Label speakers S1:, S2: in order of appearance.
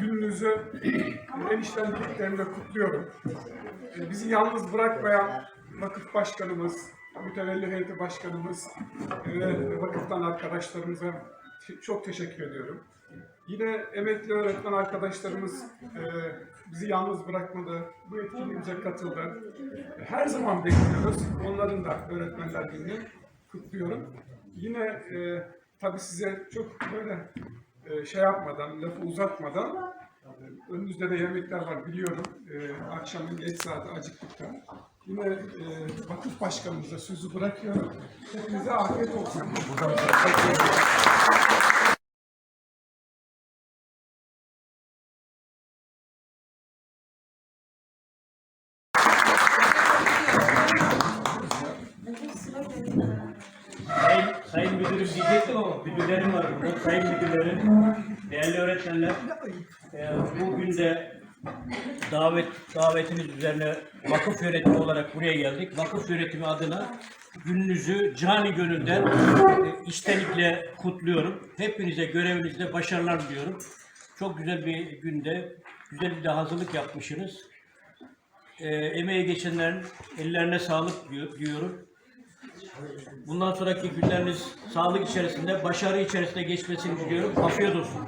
S1: gününüzü en içten dileklerimle kutluyorum. E, Bizi yalnız bırakmayan vakıf başkanımız, mütevelli heyeti başkanımız ve vakıftan arkadaşlarımıza çok teşekkür ediyorum. Yine emekli öğretmen arkadaşlarımız e, bizi yalnız bırakmadı, bu etkinliğimize katıldı. Her zaman bekliyoruz. Onların da Öğretmenler Günü'nü kutluyorum. Yine e, tabii size çok böyle şey yapmadan, lafı uzatmadan e, önünüzde de yemekler var biliyorum. E, akşamın geç saati acıktıktan. Yine e, vakıf başkanımıza sözü bırakıyorum. Hepinize afiyet olsun.
S2: Sayın, sayın müdürüm diyecektim ama müdürlerim var burada. Sayın müdürlerim, değerli öğretmenler, e, bugün de davet davetiniz üzerine vakıf yönetimi olarak buraya geldik. Vakıf yönetimi adına gününüzü cani gönülden e, içtenlikle kutluyorum. Hepinize görevinizde başarılar diliyorum. Çok güzel bir günde, güzel bir de hazırlık yapmışsınız. E, emeğe geçenlerin ellerine sağlık diyor- diyorum. Bundan sonraki günleriniz sağlık içerisinde, başarı içerisinde geçmesini diliyorum. Afiyet olsun.